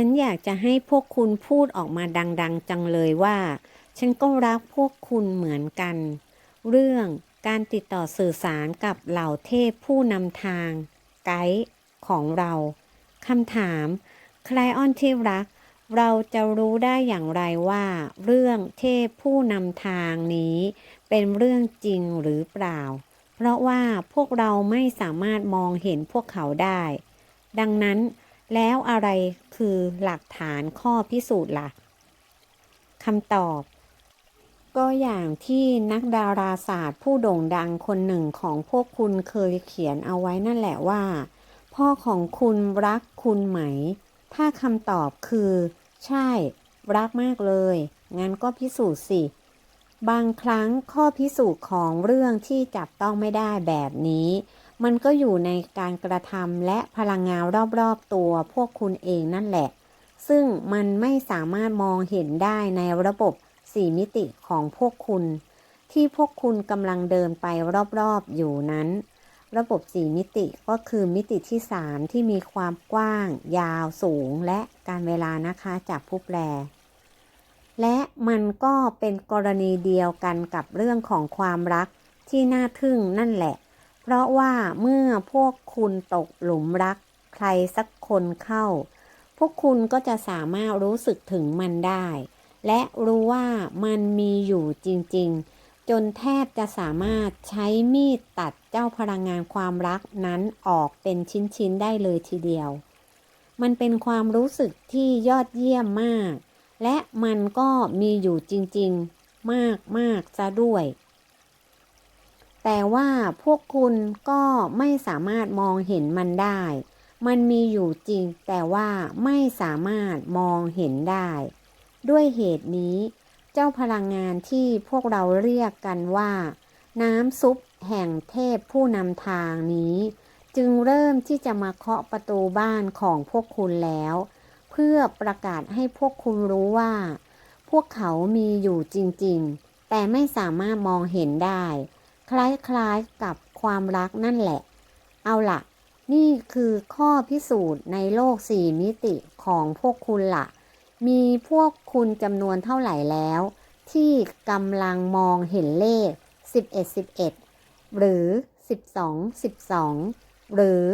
ฉันอยากจะให้พวกคุณพูดออกมาดัง ๆ จังเลยว่า ฉันก็รักพวกคุณเหมือนกัน เรื่องการติดต่อสื่อสารกับเหล่าเทพผู้นำทาง ไกด์ของเราคำถามใครอ้อนที่รัก เราจะรู้ได้อย่างไรว่า เรื่องเทพผู้นำทางนี้ เป็นเรื่องจริงหรือเปล่า เพราะว่าพวกเราไม่สามารถมองเห็นพวกเขาได้ ดังนั้น แล้วอะไรคือหลักฐานข้อพิสูจน์ล่ะคำตอบ ก็อย่างที่นักดาราศาสตร์ผู้โด่งดังคนหนึ่งของพวกคุณเคยเขียนเอาไว้นั่นแหละว่า พ่อของคุณรักคุณไหม ถ้าคำตอบคือ ใช่ รักมากเลย งั้นก็พิสูจน์สิ บางครั้งข้อพิสูจน์ของเรื่องที่จับต้องไม่ได้แบบนี้ มันก็อยู่ในการกระทำและพลังงานรอบๆตัวพวกคุณเองนั่นแหละ ซึ่งมันไม่สามารถมองเห็นได้ในระบบสี่มิติของพวกคุณ ที่พวกคุณกำลังเดินไปรอบๆอยู่นั้น ระบบสี่มิติก็คือมิติที่3ที่มีความกว้าง ยาวสูงและการเวลานะคะจากผู้แปล และมันก็เป็นกรณีเดียวกันกับเรื่องของความรักที่น่าทึ่งนั่นแหละ เพราะว่าเมื่อพวกคุณตกหลุมรักใครสักคนเข้า พวกคุณก็จะสามารถรู้สึกถึงมันได้ และรู้ว่ามันมีอยู่จริง ๆ จนแทบจะสามารถใช้มีดตัดเจ้าพลังงานความรักนั้นออกเป็นชิ้น ๆ ได้เลยทีเดียว มันเป็นความรู้สึกที่ยอดเยี่ยมมาก และมันก็มีอยู่จริง ๆ มากๆซะด้วย แต่ว่าพวกคุณก็ไม่สามารถมองเห็นมันได้ มันมีอยู่จริง แต่ว่าไม่สามารถมองเห็นได้ ด้วยเหตุนี้ เจ้าพลังงานที่พวกเราเรียกกันว่า น้ำซุปแห่งเทพผู้นำทางนี้ จึงเริ่มที่จะมาเคาะประตูบ้านของพวกคุณแล้ว เพื่อประกาศให้พวกคุณรู้ว่า พวกเขามีอยู่จริง ๆ แต่ไม่สามารถมองเห็นได้ คล้ายๆกับความรักนั่นแหละ เอาล่ะนี่คือข้อพิสูจน์ในโลกสี่มิติของพวกคุณละ่ะ มีพวกคุณจำนวนเท่าไหร่แล้ว ที่กำลังมองเห็นเลข 11 11 หรือ 12 12 หรือ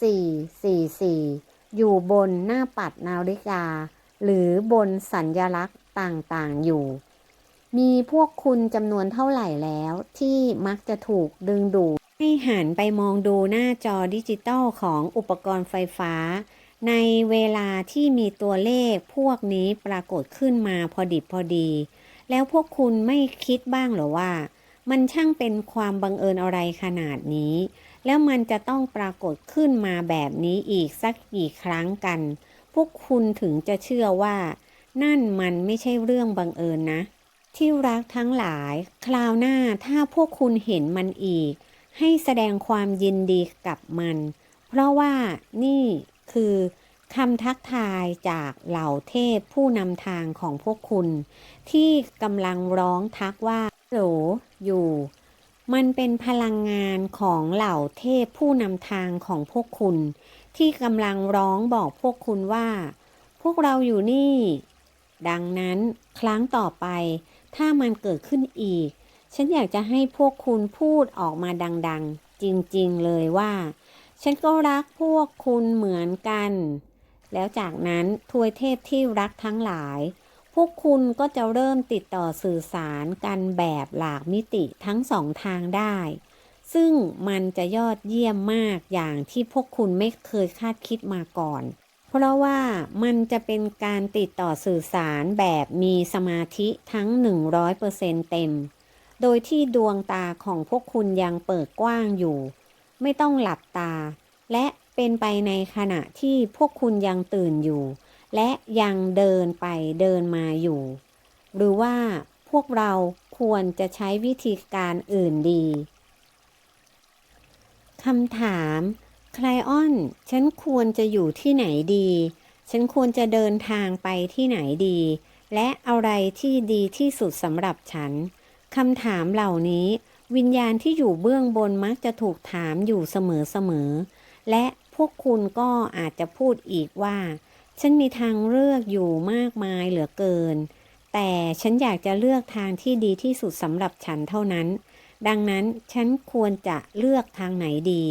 4 4 4 อยู่บนหน้าปัดนาฬิกา หรือบนสัญญลักษณ์ต่างๆอยู่ มีพวกคุณจำนวนเท่าไหร่แล้วที่มักจะถูกดึงดูดให้หันไปมองดูหน้าจอดิจิตอลของอุปกรณ์ไฟฟ้า ในเวลาที่มีตัวเลขพวกนี้ปรากฏขึ้นมาพอดิบพอดี แล้วพวกคุณไม่คิดบ้างหรอว่า มันช่างเป็นความบังเอิญอะไรขนาดนี้ แล้วมันจะต้องปรากฏขึ้นมาแบบนี้อีกสักกี่ครั้งกัน พวกคุณถึงจะเชื่อว่า นั่นมันไม่ใช่เรื่องบังเอิญนะ ที่รักทั้งหลาย คราวหน้าถ้าพวกคุณเห็นมันอีก ให้แสดงความยินดีกับมัน เพราะว่านี่คือคำทักทายจากเหล่าเทพผู้นำทางของพวกคุณ ที่กำลังร้องทักว่าโหลอยู่ มันเป็นพลังงานของเหล่าเทพผู้นำทางของพวกคุณ ที่กำลังร้องบอกพวกคุณว่า พวกเราอยู่นี่ ดังนั้นครั้งต่อไป ถ้ามันเกิดขึ้นอีก ฉันอยากจะให้พวกคุณพูดออกมาดัง ๆ จริงๆเลยว่า ฉันก็รักพวกคุณเหมือนกัน แล้วจากนั้นทวยเทพที่รักทั้งหลาย พวกคุณก็จะเริ่มติดต่อสื่อสารกันแบบหลากมิติทั้งสองทางได้ ซึ่งมันจะยอดเยี่ยมมากอย่างที่พวกคุณไม่เคยคาดคิดมาก่อน เพราะว่ามันจะเป็นการติดต่อสื่อสารแบบมีสมาธิทั้ง 100%เต็ม โดยที่ดวงตาของพวกคุณยังเปิดกว้างอยู่ ไม่ต้องหลับตา และเป็นไปในขณะที่พวกคุณยังตื่นอยู่ และยังเดินไปเดินมาอยู่ หรือว่าพวกเราควรจะใช้วิธีการอื่นดีคำถาม ไคลออน ฉันควรจะอยู่ที่ไหนดี ฉันควรจะเดินทางไปที่ไหนดี และอะไรที่ดีที่สุดสำหรับฉันคำถามเหล่านี้ วิญญาณที่อยู่เบื้องบนมักจะถูกถามอยู่เสมอๆ และพวกคุณก็อาจจะพูดอีกว่า ฉันมีทางเลือกอยู่มากมายเหลือเกิน แต่ฉันอยากจะเลือกทางที่ดีที่สุดสำหรับฉันเท่านั้น ดังนั้นฉันควรจะเลือกทางไหนดี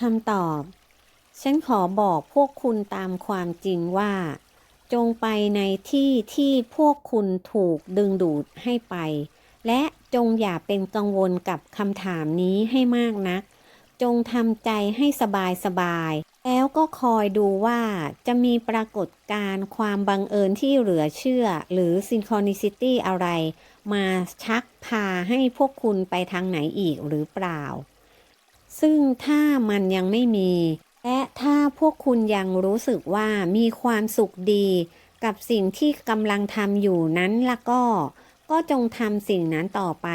คำตอบ ฉันขอบอกพวกคุณตามความจริงว่า จงไปในที่ที่พวกคุณถูกดึงดูดให้ไป และจงอย่าเป็นกังวลกับคำถามนี้ให้มากนัก จงทำใจให้สบายสบายๆแล้วก็คอยดูว่าจะมีปรากฏการณ์ความบังเอิญที่เหลือเชื่อ หรือ synchronicity อะไร มาชักพาให้พวกคุณไปทางไหนอีกหรือเปล่า ซึ่งถ้ามันยังไม่มี และถ้าพวกคุณยังรู้สึกว่ามีความสุขดี กับสิ่งที่กำลังทำอยู่นั้นละก็ ก็จงทำสิ่งนั้นต่อไป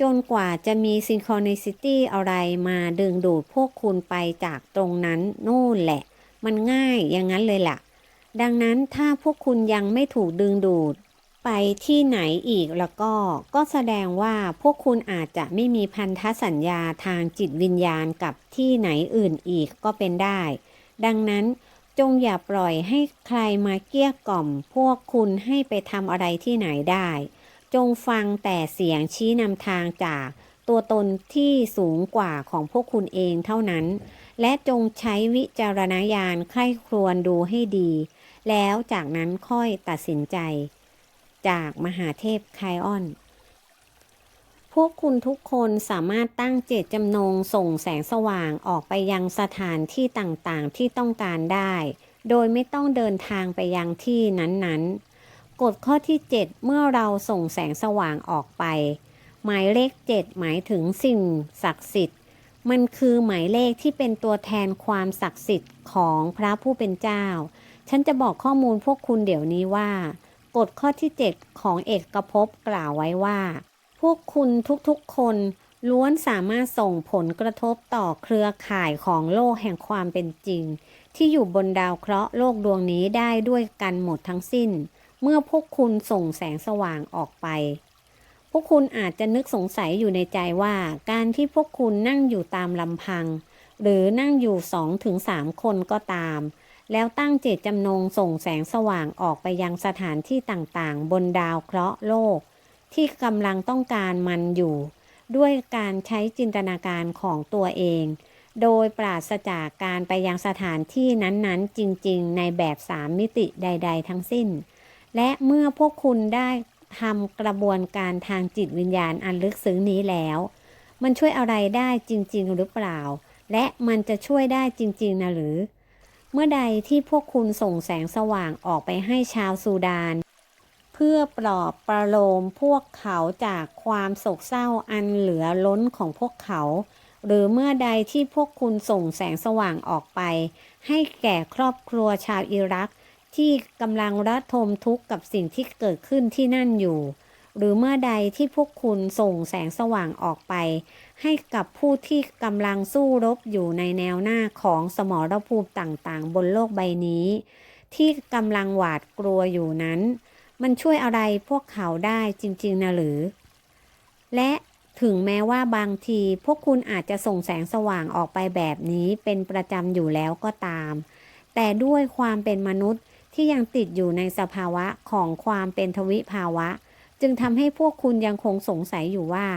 จนกว่าจะมี synchronicity อะไรมาดึงดูดพวกคุณไปจากตรงนั้นนู่นแหละ มันง่ายอย่างนั้นเลยล่ะ ดังนั้นถ้าพวกคุณยังไม่ถูกดึงดูด ไปที่ไหนอีกแล้วก็ก็แสดงว่าพวกคุณอาจจะไม่มีพันธสัญญาทางจิตวิญญาณกับที่ไหนอื่นอีกก็เป็นได้ ดังนั้นจงอย่าปล่อยให้ใครมาเกลี้ยกล่อม พวกคุณให้ไปทำอะไรที่ไหนได้ จงฟังแต่เสียงชี้นำทางจากตัวตนที่สูงกว่าของพวกคุณเองเท่านั้น และจงใช้วิจารณญาณใคร่ครวญดูให้ดี แล้วจากนั้นค่อยตัดสินใจ จากมหาเทพไคออน พวกคุณทุกคนสามารถตั้งเจตจำนงส่งแสงสว่างออกไปยังสถานที่ต่างๆที่ต้องการได้ โดยไม่ต้องเดินทางไปยังที่นั้นๆ กฎข้อที่ 7 เมื่อเราส่งแสงสว่างออกไป หมายเลข 7 หมายถึงสิ่งศักดิ์สิทธิ์มันคือหมายเลขที่เป็นตัวแทนความศักดิ์สิทธิ์ของพระผู้เป็นเจ้า ฉันจะบอกข้อมูลพวกคุณเดี๋ยวนี้ว่า กฎข้อที่ 7 ของเอกภพกล่าวไว้ว่า พวกคุณทุกๆคนล้วนสามารถส่งผลกระทบต่อเครือข่ายของโลกแห่งความเป็นจริง ที่อยู่บนดาวเคราะห์โลกดวงนี้ได้ด้วยกันหมดทั้งสิ้น เมื่อพวกคุณส่งแสงสว่างออกไป พวกคุณอาจจะนึกสงสัยอยู่ในใจว่า การที่พวกคุณนั่งอยู่ตามลำพัง หรือนั่งอยู่สองถึงสามคนก็ตาม แล้วตั้งเจตจำนงส่งแสงสว่างออกไปยังสถานที่ต่างๆ บนดาวเคราะห์โลก ที่กำลังต้องการมันอยู่ ด้วยการใช้จินตนาการของตัวเอง โดยปราศจากการไปยังสถานที่นั้นๆ จริงๆ ในแบบสามมิติใด ๆ ทั้งสิ้น และเมื่อพวกคุณได้ทำกระบวนการทางจิตวิญญาณอันลึกซึ้งนี้แล้ว มันช่วยอะไรได้จริง ๆ หรือเปล่า และมันจะช่วยได้จริง ๆ นะหรือ เมื่อใดที่พวกคุณส่งแสงสว่างออกไปให้ชาวซูดาน เพื่อปลอบประโลมพวกเขาจากความโศกเศร้าอันเหลือล้นของพวกเขา หรือเมื่อใดที่พวกคุณส่งแสงสว่างออกไป ให้แก่ครอบครัวชาวอิรักที่กำลังระทมทุกข์กับสิ่งที่เกิดขึ้นที่นั่นอยู่ หรือเมื่อใดที่พวกคุณส่งแสงสว่างออกไป ให้กับผู้ที่กำลังสู้รบอยู่ในแนวหน้าของสมรภูมิต่างๆ บนโลกใบนี้ ที่กำลังหวาดกลัวอยู่นั้น มันช่วยอะไรพวกเขาได้จริง ๆ นะหรือ และถึงแม้ว่าบางทีพวกคุณอาจจะส่งแสงสว่างออกไปแบบนี้เป็นประจำอยู่แล้วก็ตาม แต่ด้วยความเป็นมนุษย์ที่ยังติดอยู่ในสภาวะของความเป็นทวิภาวะ จึงทำให้พวกคุณยังคงสงสัยอยู่ว่า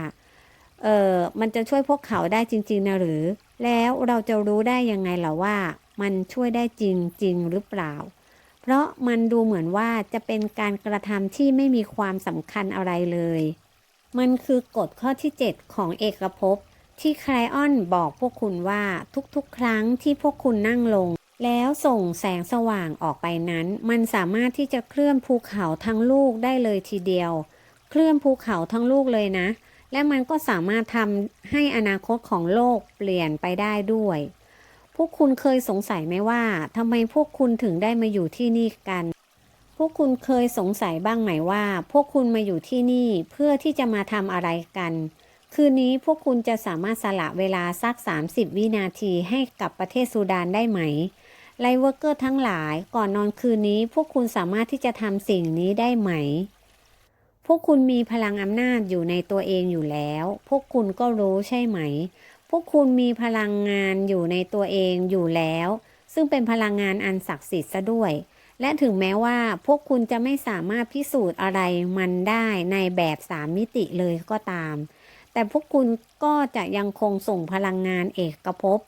เออมันจะช่วยพวกเขาได้จริง ๆนะหรือ แล้วเราจะรู้ได้ยังไงล่ะว่า มันช่วยได้จริงจริงหรือเปล่า เพราะมันดูเหมือนว่าจะเป็นการกระทำที่ไม่มีความสำคัญอะไรเลย มันคือกฎข้อที่ 7 ของเอกภพที่ไคลออนบอกพวกคุณว่าทุกๆ ครั้งที่พวกคุณนั่งลง แล้วส่งแสงสว่างออกไปนั้น มันสามารถที่จะเคลื่อนภูเขาทั้งลูกได้เลยทีเดียว เคลื่อนภูเขาทั้งลูกเลยนะ และมันก็สามารถทำให้อนาคตของโลกเปลี่ยนไปได้ด้วย พวกคุณเคยสงสัยไหมว่าทำไมพวกคุณถึงได้มาอยู่ที่นี่กัน พวกคุณเคยสงสัยบ้างไหมว่า พวกคุณมาอยู่ที่นี่เพื่อที่จะมาทำอะไรกัน คืนนี้พวกคุณจะสามารถสละเวลาสัก 30 วินาทีให้กับประเทศซูดานได้ไหมไลเวอร์เกอร์ทั้งหลายก่อนนอนคืนนี้พวกคุณสามารถที่จะทำสิ่งนี้ได้ไหม พวกคุณมีพลังอำนาจอยู่ในตัวเองอยู่แล้ว พวกคุณก็รู้ใช่ไหม พวกคุณมีพลังงานอยู่ในตัวเองอยู่แล้ว ซึ่งเป็นพลังงานอันศักดิ์สิทธิ์ซะด้วย และถึงแม้ว่าพวกคุณจะไม่สามารถพิสูจน์อะไรมันได้ในแบบสามมิติเลยก็ตาม แต่พวกคุณก็จะยังคงส่งพลังงานเอกภพ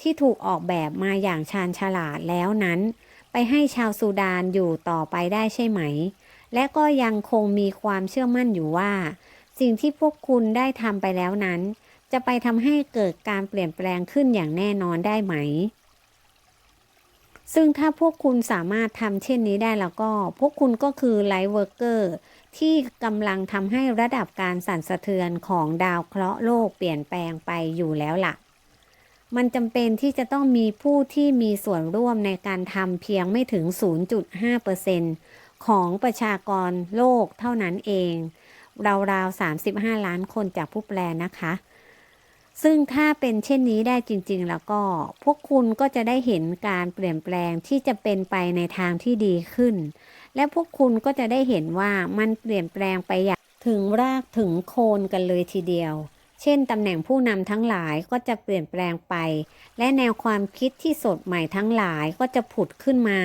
ที่ถูกออกแบบมาอย่างชาญฉลาดแล้วนั้น ไปให้ชาวซูดานอยู่ต่อไปได้ใช่ไหม และก็ยังคงมีความเชื่อมั่นอยู่ว่า สิ่งที่พวกคุณได้ทำไปแล้วนั้น จะไปทำให้เกิดการเปลี่ยนแปลงขึ้นอย่างแน่นอนได้ไหม ซึ่งถ้าพวกคุณสามารถทำเช่นนี้ได้แล้วก็ พวกคุณก็คือไลท์เวิร์กเกอร์ที่กำลังทำให้ระดับการสั่นสะเทือนของดาวเคราะห์โลกเปลี่ยนแปลงไปอยู่แล้วล่ะ มันจำเป็นที่จะต้องมีผู้ที่มีส่วนร่วมในการทำเพียงไม่ถึง 0.5% ของประชากรโลกเท่านั้นเอง ราวๆ 35 ล้านคนจากผู้แปลนะคะ ซึ่งถ้าเป็นเช่นนี้ได้จริง ๆ แล้วก็ พวกคุณก็จะได้เห็นการเปลี่ยนแปลงที่จะเป็นไปในทางที่ดีขึ้น และพวกคุณก็จะได้เห็นว่ามันเปลี่ยนแปลงไปอย่างถึงรากถึงโคนกันเลยทีเดียวเช่น ตำแหน่งผู้นำทั้งหลายก็จะเปลี่ยนแปลงไป และแนวความคิดที่สดใหม่ทั้งหลายก็จะผุดขึ้นมา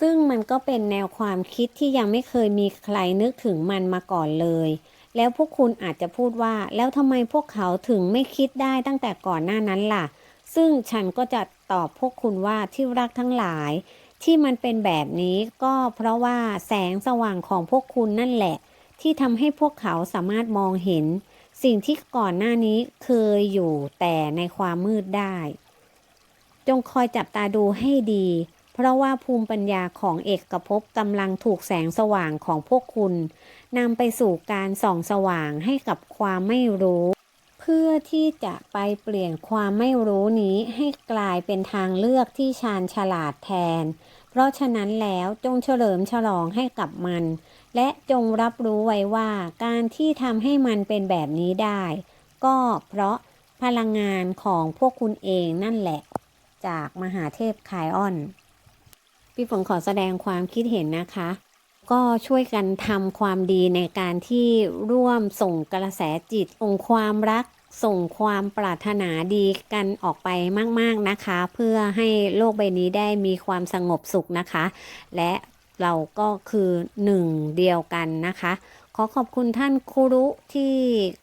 ซึ่งมันก็เป็นแนวความคิดที่ยังไม่เคยมีใครนึกถึงมันมาก่อนเลย แล้วพวกคุณอาจจะพูดว่า แล้วทำไมพวกเขาถึงไม่คิดได้ตั้งแต่ก่อนหน้านั้นล่ะ ซึ่งฉันก็จะตอบพวกคุณว่าที่รักทั้งหลาย ที่มันเป็นแบบนี้ก็เพราะว่าแสงสว่างของพวกคุณนั่นแหละ ที่ทำให้พวกเขาสามารถมองเห็น สิ่งที่ก่อนหน้านี้เคยอยู่แต่ในความมืดได้ จงคอยจับตาดูให้ดี เพราะว่าภูมิปัญญาของเอกภพกำลังถูกแสงสว่างของพวกคุณนำไปสู่การส่องสว่างให้กับความไม่รู้ เพื่อที่จะไปเปลี่ยนความไม่รู้นี้ให้กลายเป็นทางเลือกที่ชาญฉลาดแทน เพราะฉะนั้นแล้วจงเฉลิมฉลองให้กับมัน และจงรับรู้ไว้ว่าการที่ทำให้มันเป็นแบบนี้ได้ ก็เพราะพลังงานของพวกคุณเองนั่นแหละ จากมหาเทพไคออน พี่ฝนขอแสดงความคิดเห็นนะคะ ก็ช่วยกันทำความดีในการที่ร่วมส่งกระแสจิตส่งความรัก ส่งความปรารถนาดีกันออกไปมาก ๆนะคะ เพื่อให้โลกใบนี้ได้มีความสงบสุขนะคะ และเราก็คือหนึ่งเดียวกันนะคะ ขอขอบคุณท่านครูรุที่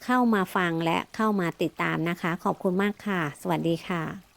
เข้ามาฟังและเข้ามาติดตามนะคะ ขอบคุณมากค่ะ สวัสดีค่ะ